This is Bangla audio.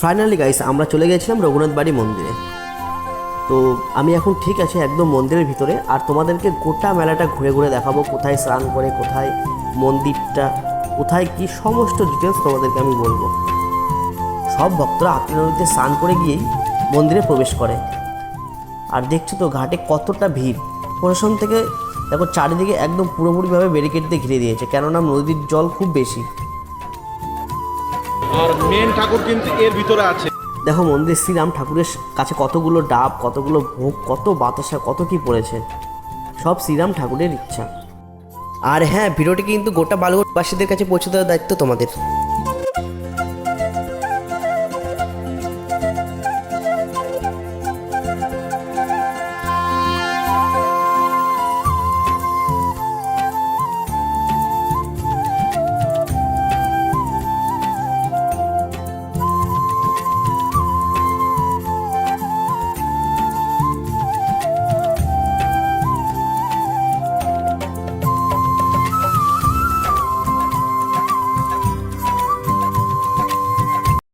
ফাইনালি গাইস আমরা চলে গেছিলাম রঘুনাথ বাড়ি মন্দিরে। তো আমি এখন ঠিক আছে একদম মন্দিরের ভিতরে, আর তোমাদেরকে গোটা মেলাটা ঘুরে ঘুরে দেখাবো, কোথায় স্নান করে, কোথায় মন্দিরটা, কোথায় কি সমস্ত ডিটেলস তোমাদেরকে আমি বলব। সব ভক্তরা আত্মীয় নদীতে স্নান করে গিয়েই মন্দিরে প্রবেশ করে। আর দেখছ তো, ঘাটে কতটা ভিড়। প্রশাসন থেকে দেখো চারিদিকে একদম পুরোপুরিভাবে ব্যারিকেড দিয়ে ঘিরে দিয়েছে কেননা নদীর জল খুব বেশি। আর মেন ঠাকুর কিন্তু এর ভিতরে আছে। দেখো মন্দির শ্রীরাম ঠাকুরের কাছে কতগুলো ডাব কতগুলো ভোগ কত বাতাসা কত কি পড়েছে। সব শ্রীরাম ঠাকুরের ইচ্ছা। আর হ্যাঁ ভিডিওটি কিন্তু গোটা বালুঘাটবাসীদের কাছে পৌঁছে দেওয়ার দায়িত্ব তোমাদের।